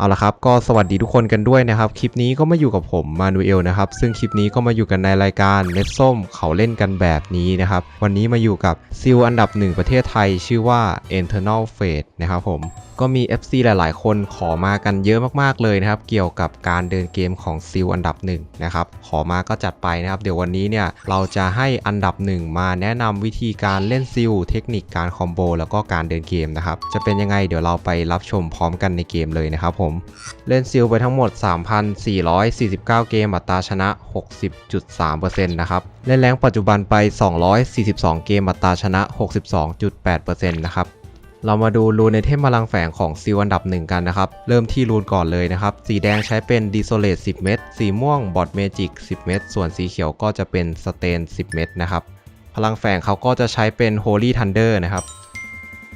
เอาละครับก็สวัสดีทุกคนกันด้วยนะครับ คลิปนี้ก็มาอยู่กับผมมานูเอลนะครับ ซึ่งคลิปนี้ก็มาอยู่กันในรายการเม็ดส้มเขาเล่นกันแบบนี้นะครับ วันนี้มาอยู่กับซิลอันดับหนึ่งประเทศไทยชื่อว่า Eternal Fate นะครับผมก็มี FC หลาย ๆ คนขอมากันเยอะมาก ๆ เลยนะครับ เกี่ยวกับการเดินเกมของซิลอันดับหนึ่งนะครับ ขอมาก็จัดไปนะครับ เดี๋ยววันนี้เนี่ยเราจะให้อันดับหนึ่งมาแนะนำวิธีการเล่นซิลเทคนิคการคอมโบแล้วก็การเดินเกมนะครับ จะเป็นยังไงเดี๋ยวเราไปรับชมพร้อมกันในเกมเลยนะครับผมเล่นซิลไปทั้งหมด 3,449 เกมอัตราชนะ 60.3%นะครับ เล่นแรงปัจจุบันไป 242 เกมอัตราชนะ 62.8%นะครับเรามาดูรูนในเทมพลังแฝงของซิลอันดับหนึ่งกันนะครับ เริ่มที่รูนก่อนเลยนะครับ สีแดงใช้เป็นดิโซเลต10 เม็ดสีม่วงบอดเมจิก 10 เม็ดส่วนสีเขียวก็จะเป็นสเตน 10 เม็ดนะครับ พลังแฝงเขาก็จะใช้เป็น Holy Thunder นะครับ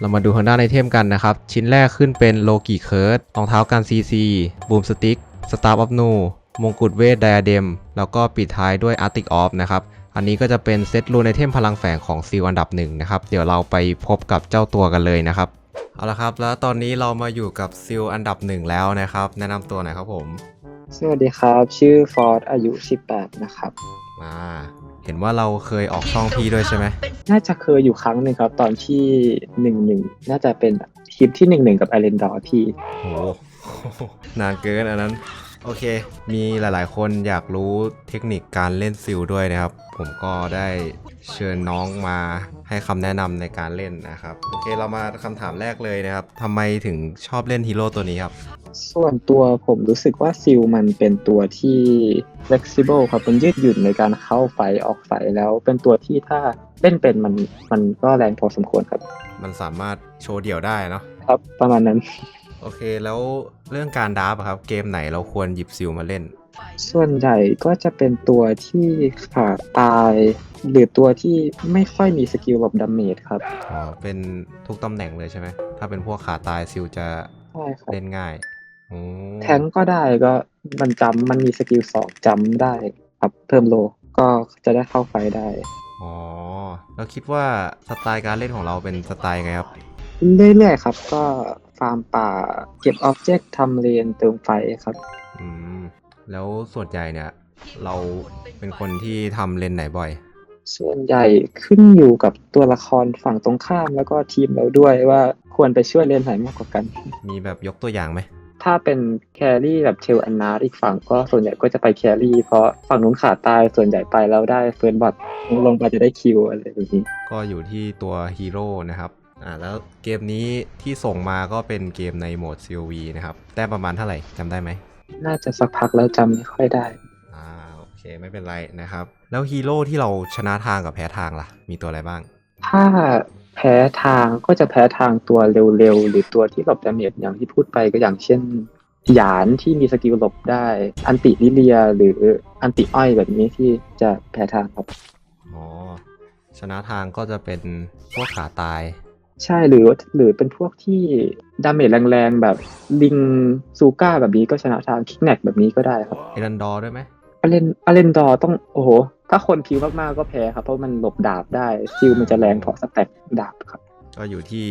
เรามาดูทางด้านไอเทมกันนะครับ ชิ้นแรกขึ้นเป็นโลกิเคิร์ดรองเท้ากันซีซีบูมสติ๊กสตาร์อัพนูมงกุฎเวทไดอะเดมแล้วก็ปิดท้ายด้วยอาร์ติกออฟนะครับ อันนี้ก็จะเป็นเซตรูนไอเทมพลังแฝงของซีลอันดับหนึ่งนะครับ เดี๋ยวเราไปพบกับเจ้าตัวกันเลยนะครับ เอาละครับ แล้วตอนนี้เรามาอยู่กับซิลอันดับหนึ่งแล้วนะครับ แนะนำตัวหน่อยครับผม สวัสดีครับ ชื่อฟอร์ดอายุ 18 นะครับ มา เห็นว่าเราเคยออกช่องพี่ด้วยใช่ไหมน่าจะเคยอยู่ครั้งหนึ่งครับ ตอนที่หนึ่งหนึ่งน่าจะเป็นคลิปที่หนึ่งหนึ่งกับไอเลนดอร์พี่โหนานเกินอันนั้น โอเค มีหลายๆ คนอยากรู้เทคนิคการเล่นซิลด้วยนะครับ ผมก็ได้เชิญน้องมาให้คำแนะนำในการเล่นนะครับ โอเคเรามาคำถามแรกเลยนะครับทำไมถึงชอบเล่นฮีโร่ตัวนี้ครับ ส่วนตัวผมรู้สึกว่าซิลมันเป็นตัวที่ flexible ครับมันยืดหยุ่นในการเข้าไฟออกไฟแล้วเป็นตัวที่ถ้าเล่นเป็นมันมันก็แรงพอสมควรครับ มันสามารถโชว์เดี่ยวได้เนาะครับประมาณนั้น โอเคแล้วเรื่องการดราฟอะครับ เกมไหนเราควรหยิบซิลมาเล่น ส่วนใหญ่ก็จะเป็นตัวที่ขาดตายหรือตัวที่ไม่ค่อยมีสกิลหลบดาเมจครับอ๋อเป็นทุกตำแหน่งเลยใช่ไหมถ้าเป็นพวกขาตายซิลจะใช่ครับเล่นง่าย อืมแทงก็ได้ก็มันจำมันมีสกิลสองจำได้ครับเพิ่มโลก็จะได้เข้าไฟได้ อ๋อแล้วคิดว่าสไตล์การเล่นของเราเป็นสไตล์ไงครับ เรื่อยๆครับ ก็ฟาร์มป่าเก็บออบเจกต์ทำเลนเติมไฟครับ อืมแล้วส่วนใหญ่เนี่ย เราเป็นคนที่ทำเลนไหนบ่อย ส่วนใหญ่ขึ้นอยู่กับตัวละครฝั่งตรงข้ามแล้วก็ทีมเราด้วยว่าควรไปช่วยเลนไหนมากกว่ากัน มีแบบยกตัวอย่างไหม ถ้าเป็นแครี่แบบเทลอันนาอีกฝั่งก็ส่วนใหญ่ก็จะไปแครี่เพราะฝั่งนู้นขาดตายส่วนใหญ่ไปแล้วได้เฟิร์นบอทลงไปจะได้คิวอะไรแบบนี้ก็อยู่ที่ตัวฮีโร่นะครับอ่าแล้วเกมนี้ที่ส่งมาก็เป็นเกมในโหมด COV นะครับแต้มประมาณเท่าไหร่จำได้ไหม น่าจะสักพักแล้วจำไม่ค่อยได้ อ่าโอเคไม่เป็นไรนะครับ แล้วฮีโร่ที่เราชนะทางกับแพ้ทางล่ะ มีตัวอะไรบ้าง ถ้า แพ้ทางก็จะแพ้ทางตัวเร็วๆ หรือตัวที่หลบดาเมจอย่างที่พูดไปก็อย่างเช่นหยานที่มีสกิลหลบได้ อันติลิเลีย หรืออันติอ้อยแบบนี้ที่จะแพ้ทางครับอ๋อชนะทางก็จะเป็นพวกขาตาย ใช่หรือหรือเป็นพวกที่ดาเมจแรงๆ แบบลิงซูก้าแบบนี้ก็ชนะทางคิกแนกแบบนี้ก็ได้ครับเอรันดอร์ด้วยไหมอาเลนอาเลนดอร์ต้องโอ้โห ถ้าคนพิวมากๆก็แพ้ครับ เพราะมันหลบดาบได้ซิลมันจะแรงพอสแต็กดาบครับ ก็อยู่ที่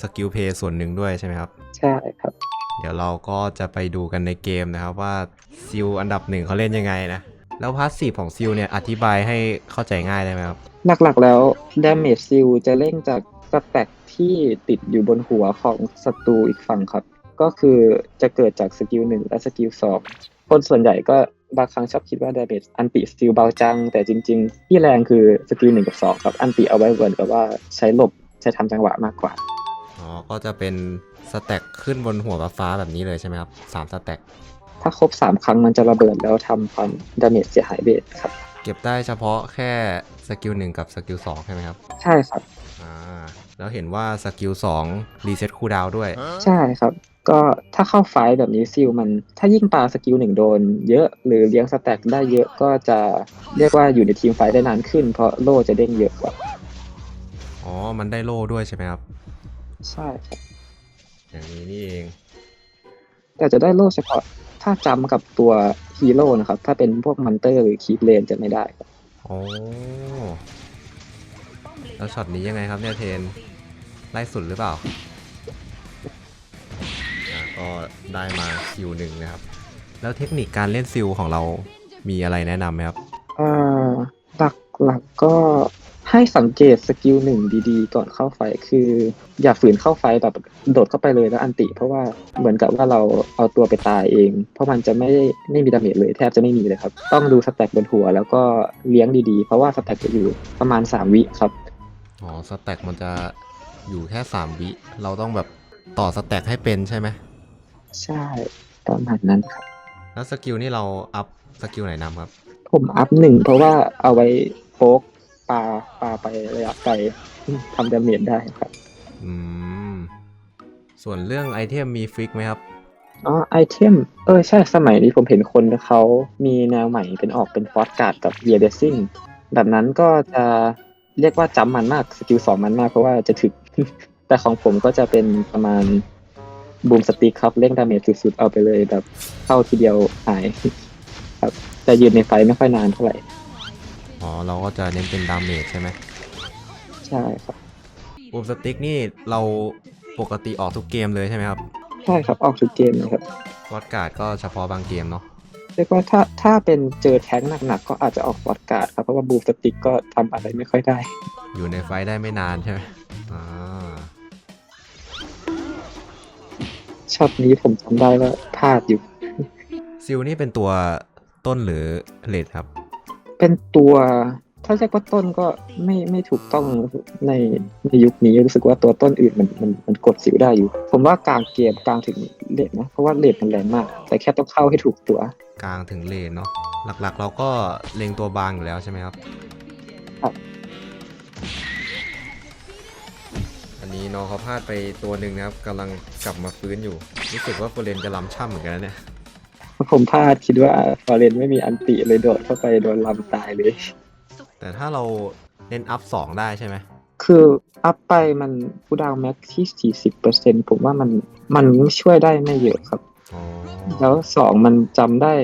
สกิลเพย์ส่วนหนึ่งด้วยใช่ไหมครับ ใช่ครับ เดี๋ยวเราก็จะไปดูกันในเกมนะครับว่าซิลอันดับหนึ่งเขาเล่นยังไงนะ แล้วพาสซีฟของซิลเนี่ยอธิบายให้เข้าใจง่ายได้ไหมครับ หลักๆแล้วดาเมจซิลจะเร่งจากสแต็กที่ติดอยู่บนหัวของศัตรูอีกฝั่งครับ ก็คือจะเกิดจากสกิลหนึ่งและสกิลสองคนส่วนใหญ่ก็บางครั้งชอบคิดว่าดาเมจอันติสกิลเบาจัง แต่จริง ๆ ที่แรงคือสกิลหนึ่งกับสองครับ อันติเอาไว้เหมือนกับว่าใช้หลบใช้ทำจังหวะมากกว่า อ๋อ ก็จะเป็นสแต็กขึ้นบนหัวฟ้าๆแบบนี้เลยใช่ไหมครับสามสแต็กถ้าครบสามครั้งมันจะระเบิดแล้วทำความดาเมจเสียหายเบสครับ เก็บได้เฉพาะแค่สกิลหนึ่งกับสกิลสองใช่ไหมครับ ใช่ครับ อ่า แล้วเห็นว่าสกิลสองรีเซ็ตคูลดาวน์ด้วย ใช่ครับ ก็ถ้าเข้าไฟท์แบบนี้ซิลมัน ถ้ายิ่งปาสกิลหนึ่งโดน เยอะหรือเลี้ยงสแต็กได้เยอะก็จะเรียกว่าอยู่ในทีมไฟท์ได้นานขึ้น เพราะโล่จะเด้งเยอะกว่าอ๋อ มันได้โล่ด้วยใช่ไหมครับ ใช่ครับอย่างนี้นี่เอง แต่จะได้โล่เฉพาะถ้าจำกับตัวฮีโร่นะครับ ถ้าเป็นพวกมันเตอร์หรือคีปเลนจะไม่ได้ครับ โอ้ แล้วช็อตนี้ยังไงครับเนี่ยเทนไล่สุดหรือเปล่าก็ได้มาซิลหนึ่งนะครับ แล้วเทคนิคการเล่นซิลของเรามีอะไรแนะนำไหมครับอ่าหลักหลักก็ให้สังเกตสกิลหนึ่งดีๆ ก่อนเข้าไฟคือ อย่าฝืนเข้าไฟแบบโดดเข้าไปเลยแล้วอันติ เพราะว่าเหมือนกับว่าเราเอาตัวไปตายเอง เพราะมันจะไม่ไม่มีดาเมจเลยแทบจะไม่มีเลยครับ ต้องดูสแต็กบนหัวแล้วก็เลี้ยงดีๆ เพราะว่าสแต็กจะอยู่ประมาณ 3 วิครับ อ๋อสแต็กมันจะอยู่แค่3วิ เราต้องแบบต่อสแต็กให้เป็นใช่ไหม ใช่ประมาณนั้นครับ แล้วสกิลนี่เราอัพสกิลไหนนำครับ ผมอัพหนึ่งเพราะว่าเอาไว้โป๊กปลาปลาไประยะไกลทำดาเมจได้ครับ อืม ส่วนเรื่องไอเทมมีฟิกไหมครับ อ๋อไอเทม เออ ใช่สมัยนี้ผมเห็นคนเขามีแนวใหม่เป็นออกเป็นฟอสการ์ดกับเ e ียเดซิ่งแบบนั้นก็จะ เรียกว่าจำมันมากสกิลสองมันมากเพราะว่าจะถึก แต่ของผมก็จะเป็นประมาณบูมสติกครับเร่งดาเมจสุดๆเอาไปเลยแบบเข้าทีเดียวหายครับแต่ยืนในไฟไม่ค่อยนานเท่าไหร่อ๋อเราก็จะเน้นเป็นดาเมจใช่ไหมใช่ครับบูมสติ๊กนี่เราปกติออกทุกเกมเลยใช่ไหมครับใช่ครับออกทุกเกมเลยครับวอดการ์ดก็เฉพาะบางเกมเนาะ เรียกว่าถ้าถ้าเป็นเจอแท้งหนักๆก็อาจจะออกฟอสการ์ดครับ เพราะว่าบูมสติกก็ทำอะไรไม่ค่อยได้ อยู่ในไฟท์ได้ไม่นานใช่ไหมอ่าช็อตนี้ผมจำได้ว่าพลาดอยู่ ซิลนี่เป็นตัวต้นหรือเลดครับ เป็นตัวถ้าเรียกว่าต้นก็ไม่ไม่ถูกต้องในในยุคนี้รู้สึกว่าตัวต้นอื่นมันมันมันกดสิวได้อยู่ ผมว่ากลางเกมกลางถึงเลดนะ เพราะว่าเลดมันแรงมาก แต่แค่ต้องเข้าให้ถูกตัว กลางถึงเลนเนาะหลักๆ เราก็เล็งตัวบางอยู่แล้วใช่ไหมครับครับ อันนี้น้องเขาพลาดไปตัวหนึ่งนะครับกำลังกลับมาฟื้นอยู่ รู้สึกว่าโฟเรนจะล้ำช่ำเหมือนกันนะเนี่ยผมพลาดคิดว่าฟอเรนไม่มีอันติเลยโดดเข้าไปโดนลำตายเลย แต่ถ้าเราเน้นอัพสองได้ใช่ไหม คืออัพไปมันคูลดาวน์แม็กที่40%ผมว่ามันมันช่วยได้ไม่เยอะครับอ๋อ แล้วสองมันจำได้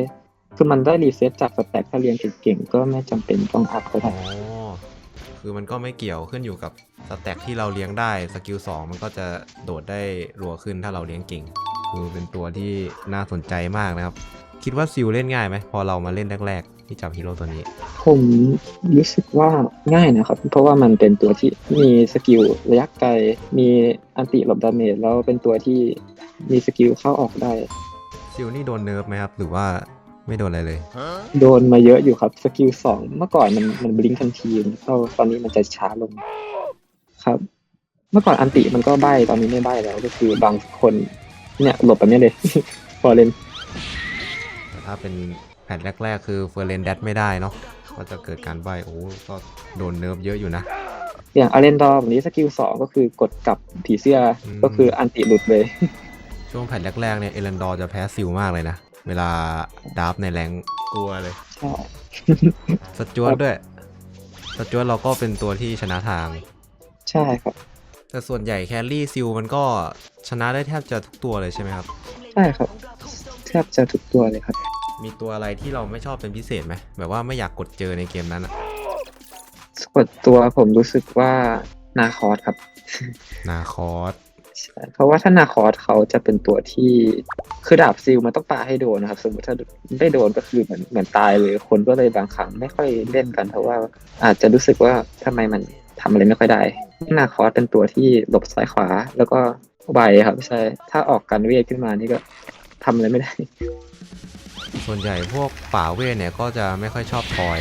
คือมันได้รีเซ็ตจากสแต็กถ้าเรียนเก่งๆก็ไม่จำเป็นต้องอัพก็อ๋ได้อคือมันก็ไม่เกี่ยวขึ้นอยู่กับสแต็กที่เราเลี้ยงได้สกิล2มันก็จะโดดได้รัวขึ้นถ้าเราเลี้ยงเก่ง คือเป็นตัวที่น่าสนใจมากนะครับ คิดว่าซิลเล่นง่ายไหมพอเรามาเล่นแรกๆ ที่จับฮีโร่ตัวนี้ ผมรู้สึกว่าง่ายนะครับ เพราะว่ามันเป็นตัวที่มีสกิลระยะไกล มีอันติหลบดาเมจแล้วเป็นตัวที่มีสกิลเข้าออกได้ ซิลนี่โดนเนิร์ฟไหมครับ หรือว่าไม่โดนอะไรเลย โดนมาเยอะอยู่ครับสกิลสองเมื่อก่อนมันมันบลิงก์ทันทีเข้าตอนนี้มันจะช้าลงครับ เมื่อก่อนอันติมันก็ใบตอนนี้ไม่ใบแล้ว ก็คือบางคนเนี่ยหลบแบบนี้เลยพอเล่นแต่ถ้าเป็นแผ่นแรก ๆ คือเฟอร์เรนแดดไม่ได้เนาะก็จะเกิดการใบโอ้ก็โดนเนิร์ฟเยอะอยู่นะอย่างอาเรนดอร์แบบนี้สกิลสองก็คือกดกลับผีเสื้ออมก็คืออันติหลุดเลย ช่วงแผ่นแรกๆเนี่ยเอเลนดอร์จะแพ้ซิลมากเลยนะ เวลาดับในแรงค์กลัวเลยใช่สจวตด้วยสจวตเราก็เป็นตัวที่ชนะทาง ใช่ครับ แต่ส่วนใหญ่แครี่ซิลมันก็ชนะได้แทบจะทุกตัวเลยใช่ไหมครับ ใช่ครับ แทบจะทุกตัวเลยครับ มีตัวอะไรที่เราไม่ชอบเป็นพิเศษไหมแบบว่าไม่อยากกดเจอในเกมนั้นอะส่วนตัวผมรู้สึกว่านาคอสครับ นาคอสใช่ เพราะว่าถ้านาคอสเขาจะเป็นตัวที่คือดาบซิลมันต้องปาให้โดนนะครับ สมมติถ้าไม่โดนก็คือเหมือนเหมือนตายเลยคนก็เลยบางครั้งไม่ค่อยเล่นกัน เพราะว่าอาจจะรู้สึกว่าทำไมมันทำอะไรไม่ค่อยได้นาคอสเป็นตัวที่หลบซ้ายขวาแล้วก็ไวครับใช่ถ้าออกกันเวทขึ้นมานี่ก็ทำอะไรไม่ได้ ส่วนใหญ่พวกป่าเวทเนี่ยก็จะไม่ค่อยชอบทอย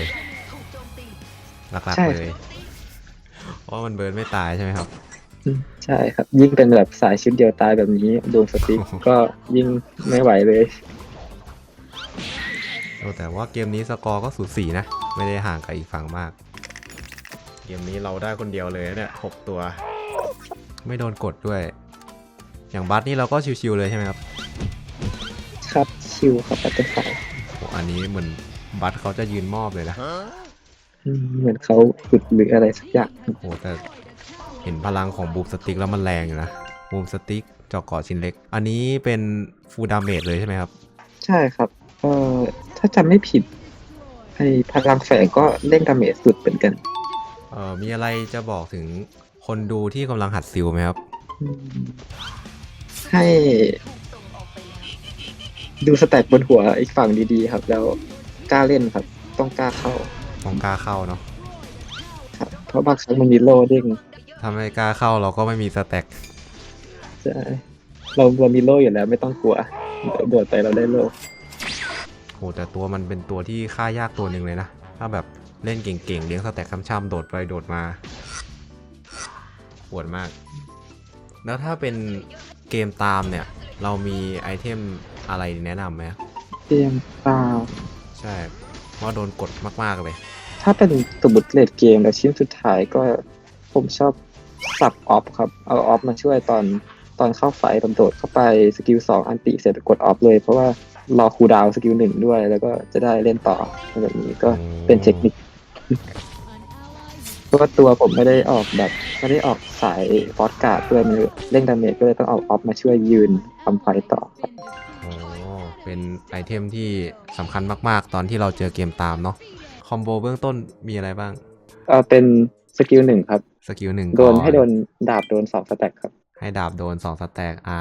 หลักใช่ๆเลยเพราะมันเบิร์นไม่ตายใช่ไหมครับอืม ใช่ครับ ยิ่งเป็นแบบสายชุดเดียวตายแบบนี้ดวงสติ๊กก็ยิ่งไม่ไหวเลยโอ้แต่ว่าเกมนี้สกอร์ก็สูสีนะ ไม่ได้ห่างกับอีกฝั่งมาก เกมนี้เราได้คนเดียวเลยนะเนี่ยหกตัว ไม่โดนกดด้วย อย่างบัสนี่เราก็ชิวๆเลยใช่ไหมครับ ครับชิวครับปัตเตอร์ไฟโอ้อันนี้เหมือนบัสเขาจะยืนมอบเลยนะอืมเหมือนเขาฝึกหรืออะไรสักอย่างโอ้แต่ เห็นพลังของบูมสติ๊กแล้วมันแรงอยู่นะบูมสติ๊กจอกเกาะชิ้นเล็ก อันนี้เป็นฟูลดาเมจเลยใช่ไหมครับ ใช่ครับเอ่อถ้าจำไม่ผิดไอ้พลังแฝงก็เล่นดาเมจสุดเหมือนกันเอ่อมีอะไรจะบอกถึงคนดูที่กำลังหัดซิลไหมครับ อืมให้ดูสแต็กบนหัวอีกฝั่งดีๆ ครับ แล้วกล้าเล่นครับ ต้องกล้าเข้าต้องกล้าเข้าเนาะ ครับเพราะบางครั้งมันมีโลเด้ง ถ้าไม่กล้าเข้าเราก็ไม่มีสแต็กใช่เราเรามีโล่อยู่แล้วไม่ต้องกลัวโดดไปเราได้โล่โหแต่ตัวมันเป็นตัวที่ฆ่ายากตัวหนึ่งเลยนะ ถ้าแบบเล่นเก่งๆเลี้ยงสแต็กช้ำๆโดดไปโดดมาปวดมาก แล้วถ้าเป็นเกมตามเนี่ย เรามีไอเทมอะไรแนะนำไหมเกมเปล่าใช่ว่าโดนกดมากๆเลย ถ้าเป็นสมมติเลดเกมแล้วชิ้นสุดท้ายก็ผมชอบ สับออฟครับ เอาออฟมาช่วยตอนตอนเข้าไฟตอนโดดเข้าไปสกิลสองอันติเสร็จกดออฟเลย เพราะว่ารอคูลดาวน์สกิลหนึ่งด้วย แล้วก็จะได้เล่นต่อแบบนี้ก็เป็นเทคนิคเพราะว่าตัวผมไม่ได้ออกแบบไม่ได้ออกสายฟอสการ์ดด้วยมันเล่นดาเมจก็เลยต้องเอาออฟมาช่วยยืนทำไฟต่อครับโอ้เป็นไอเทมที่สำคัญมาก ๆ ตอนที่เราเจอเกมตามเนาะคอมโบเบื้องต้นมีอะไรบ้าง เอาเป็น สกิลหนึ่งครับสกิลหนึ่งโดนก่อให้โดนดาบโดนสองสแต็กครับ ให้ดาบโดน2สแต็กอ่า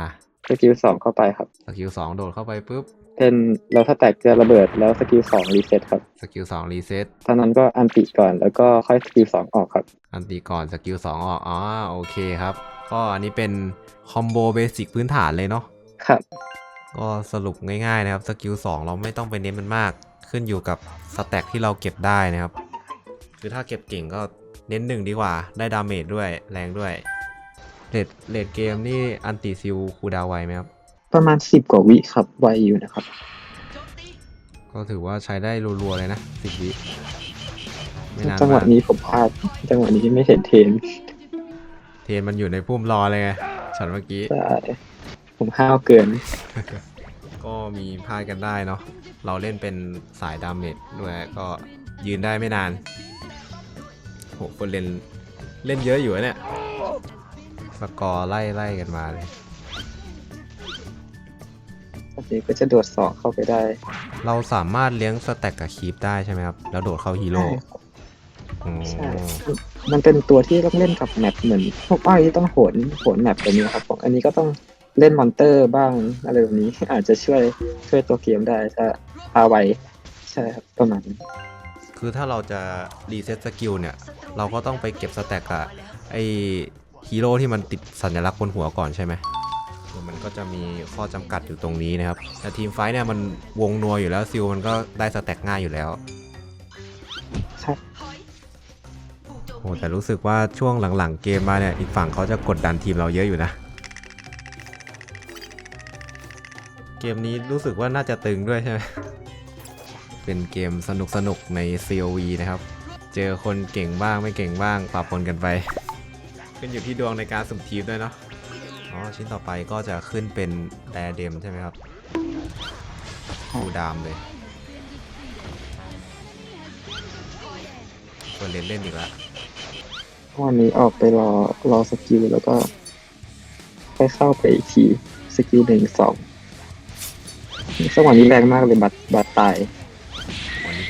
สกิลสองเข้าไปครับสกิล2โดดเข้าไปปุ๊บเป็นแล้วสแต็กจะระเบิดแล้วสกิลสองรีเซ็ตครับสกิล2รีเซ็ตตอนนั้นก็อันติก่อนแล้วก็ค่อยสกิลสองออกครับ อันตีก่อนสกิล2ออกอ๋อโอเคครับ ก็อันนี้เป็นคอมโบเบสิกพื้นฐานเลยเนาะครับก็สรุปง่ายๆนะครับสกิล2เราไม่ต้องไปเน้นมันมาก ขึ้นอยู่กับสแต็กที่เราเก็บได้นะครับ คือถ้าเก็บเก่งก็ เน้นหนึ่งดีกว่า ได้ดาเมจด้วยแรงด้วยเลดเลดเกมนี่อันติซิลคูลดาวน์ไวไหมครับ ประมาณสิบกว่าวิครับไวอยู่นะครับ ก็ถือว่าใช้ได้รัวๆเลยนะสิบวิไม่นานจังหวะมากนี้ผมพลาดจังหวะนี้ไม่เห็นเทรนเทรนมันอยู่ในพุ่มรอเลยไงช็อตเมื่อกี้ ใช่ผมห้าวเกิน ก็มีพลาดกันได้เนาะ เราเล่นเป็นสายดาเมจด้วยก็ยืนได้ไม่นานโหคนเล่นเล่นเยอะอยู่นะเนี่ยสกอร์ไล่ไล่กันมาเลยแบบนี้ก็จะโดดสองเข้าไปได้ เราสามารถเลี้ยงสแต็กกับคีปได้ใช่ไหมครับ แล้วโดดเข้าฮีโร่อ๋อใช่ มันเป็นตัวที่ต้องเล่นกับแมปเหมือนพวกอ้อยที่ต้องโหนโหนแมปแบบนี้ครับผมอันนี้ก็ต้องเล่นมอนเตอร์บ้างอะไรแบบนี้ อาจจะช่วยช่วยตัวเกมได้ถ้าพาไวใช่ครับประมาณนั้น คือถ้าเราจะรีเซ็ตสกิลเนี่ย เราก็ต้องไปเก็บสแต็กกับไอฮีโร่ที่มันติดสัญลักษณ์บนหัวก่อนใช่ไหมคือมันก็จะมีข้อจำกัดอยู่ตรงนี้นะครับ แต่ทีมไฟท์เนี่ยมันวงนัวอยู่แล้วซิลมันก็ได้สแต็กง่ายอยู่แล้วใช่โหแต่รู้สึกว่าช่วงหลังๆเกมมาเนี่ยอีกฝั่งเขาจะกดดันทีมเราเยอะอยู่นะ เกมนี้รู้สึกว่าน่าจะตึงด้วยใช่ไหม เป็นเกมสนุกสนุกๆใน COV นะครับ เจอคนเก่งบ้างไม่เก่งบ้างปะปนกันไป ขึ้นอยู่ที่ดวงในการสุ่มทีมด้วยเนาะ อ๋อ ชิ้นต่อไปก็จะขึ้นเป็นแดเดมใช่ไหมครับคูดามเลยคนเล่นเล่นอีกแล้ววันนี้ออกไปรอรอสกิลแล้วก็ค่อยเข้าไปอีกทีสกิลหนึ่งสองสวรรค์นี้แรงมากเลยบัตรบัตรตาย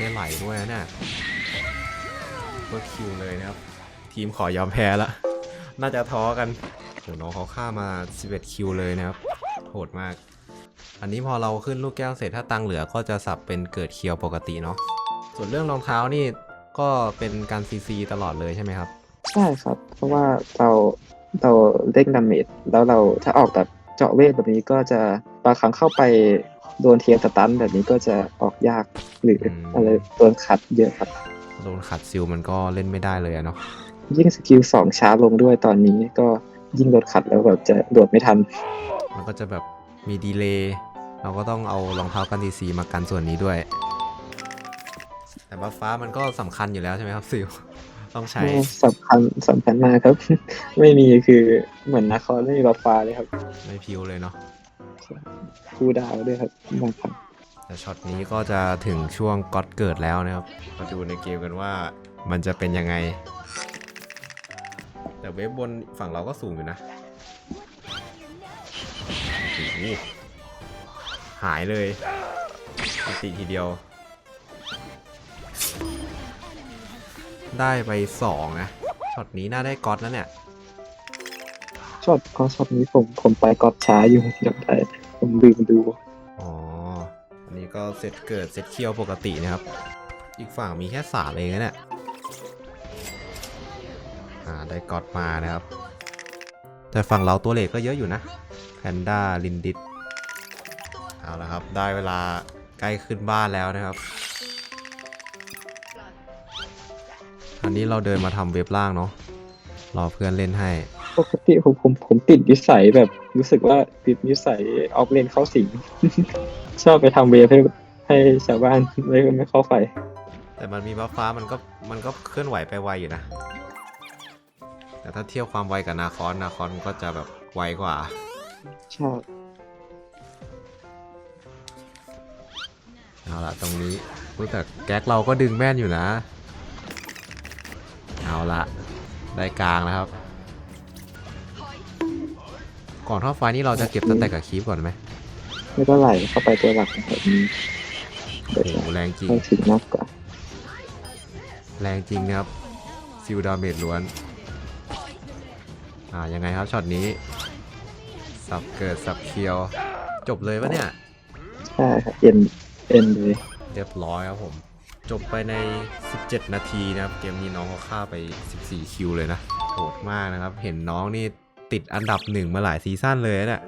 ได้ไหลด้วยนะเนี่ยเบิร์คิวเลยนะครับ ทีมขอยอมแพ้ละ น่าจะท้อกันโหน้องเขาฆ่ามา 11 คิวเลยนะครับ โหดมาก อันนี้พอเราขึ้นลูกแก้วเสร็จถ้าตังเหลือก็จะสับเป็นเกิดเคียวปกติเนาะ ส่วนเรื่องรองเท้านี่ก็เป็นการซีซีตลอดเลยใช่ไหมครับ ใช่ครับ เพราะว่าเราเราเล่นดาเมจแล้วเราถ้าออกแบบเจาะเวทแบบนี้ก็จะบางครั้งเข้าไป โดนเทียร์สตันแบบนี้ก็จะออกยากหรือมอะไรโดนขัดเยอะครับ โดนขัดซิลมันก็เล่นไม่ได้เลยอะเนาะยิ่งสกิลสองช้าลงด้วยตอนนี้ก็ยิ่งโดนขัดแล้วแบบจะโดดไม่ทัน มันก็จะแบบมีดีเลย์เราก็ต้องเอารองเท้ากันดีซีมากันส่วนนี้ด้วย แต่บัฟฟ้ามันก็สำคัญอยู่แล้วใช่ไหมครับซิลต้องใช้สำคัญสำคัญมากครับ ไม่มีคือเหมือนนาคอไม่มีบัฟฟ้าเลยครับ ไม่พิวเลยเนาะ คูลดาวน์ด้วยครับบางครั้งแต่ช็อตนี้ก็จะถึงช่วงก็อดเกิดแล้วนะครับ มาดูในเกมกันว่ามันจะเป็นยังไง แต่เวฟบนฝั่งเราก็สูงอยู่นะโอ้โหหายเลยติทีเดียว ได้ไปสองนะ ช็อตนี้น่าได้ก๊อตแล้วเนี่ย ช็อตก็ช็อตนี้ผมผมไปกอบช้าอยู่จำได้ ผมลืมดู อ๋อก็เซตเกิดเซตเคียวปกตินะครับ อีกฝั่งมีแค่สามเองนะเนี่ย อ่า ได้กอดมานะครับ แต่ฝั่งเราตัวเลขก็เยอะอยู่นะ แพนด้า ลินดิต เอาละครับ ได้เวลาใกล้ขึ้นบ้านแล้วนะครับ อันนี้เราเดินมาทำเว็บล่างเนาะ รอเพื่อนเล่นให้ ปกติผมผมผมติดนิสัยแบบรู้สึกว่าติดนิสัยออฟเลนเข้าสิง ชอบไปทำเวฟให้ให้ชาวบ้านไม่ไม่เข้าไฟแต่มันมีบัฟฟ้ามันก็มันก็เคลื่อนไหวไปไวอยู่นะ แต่ถ้าเทียบความไวกับนาคอนนาคอนก็จะแบบไวกว่าใช่เอาละตรงนี้รู้แต่แก๊กเราก็ดึงแม่นอยู่นะ เอาละได้กลางแล้วครับ ก่อนเข้าไฟนี่เราจะเก็บสแต็กกับคีปก่อนไหมไม่ก็ไหลเข้าไปตัวหลักแบบนี้เดี๋ยวโอ้โหแรงจริงเข้าสิงมากกว่าแรงจริงนะครับซิลดาเมจล้วน อ่ายังไงครับช็อตนี้ สับเกิดสับเคียว จบเลยปะเนี่ย ใช่ครับเอ็นเอ็นเลยเรียบร้อยครับผม จบไปใน 17 นาทีนะครับ เกมนี้น้องเขาฆ่าไป 14 คิวเลยนะโหดมากนะครับ เห็นน้องนี่ ติดอันดับหนึ่งมาหลายซีซั่นเลยนะเนี่ย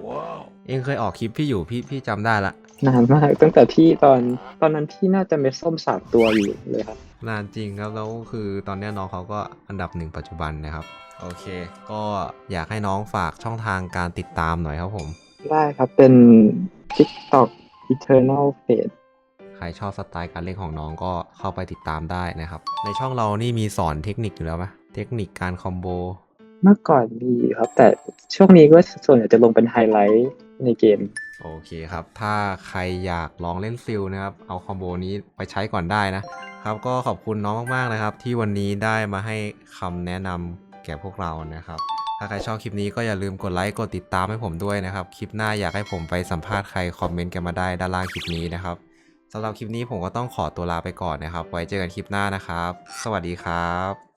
เองเคยออกคลิปพี่อยู่พี่พี่จำได้ละนานมากตั้งแต่พี่ตอนตอนนั้นพี่น่าจะเม็ดส้มสามตัวอยู่เลยครับ นานจริงครับแล้วคือตอนเนี้ยน้องเขาก็อันดับหนึ่งปัจจุบันนะครับ โอเค ก็อยากให้น้องฝากช่องทางการติดตามหน่อยครับผม ได้ครับเป็น TikTok Eternal Fate ใครชอบสไตล์การเล่นของน้องก็เข้าไปติดตามได้นะครับ ในช่องเรานี่มีสอนเทคนิคอยู่แล้วไหมเทคนิคการคอมโบ เมื่อก่อนมีครับ แต่ช่วงนี้ก็ส่วนใหญ่จะลงเป็นไฮไลท์ในเกม โอเคครับ ถ้าใครอยากลองเล่นซิลนะครับ เอาคอมโบนี้ไปใช้ก่อนได้นะครับ ก็ขอบคุณน้องมากๆนะครับ ที่วันนี้ได้มาให้คำแนะนำแก่พวกเรานะครับ ถ้าใครชอบคลิปนี้ก็อย่าลืมกดไลค์กดติดตามให้ผมด้วยนะครับ คลิปหน้าอยากให้ผมไปสัมภาษณ์ใครคอมเมนต์กันมาได้ด้านล่างคลิปนี้นะครับสำหรับคลิปนี้ผมก็ต้องขอตัวลาไปก่อนนะครับ ไว้เจอกันคลิปหน้านะครับ สวัสดีครับ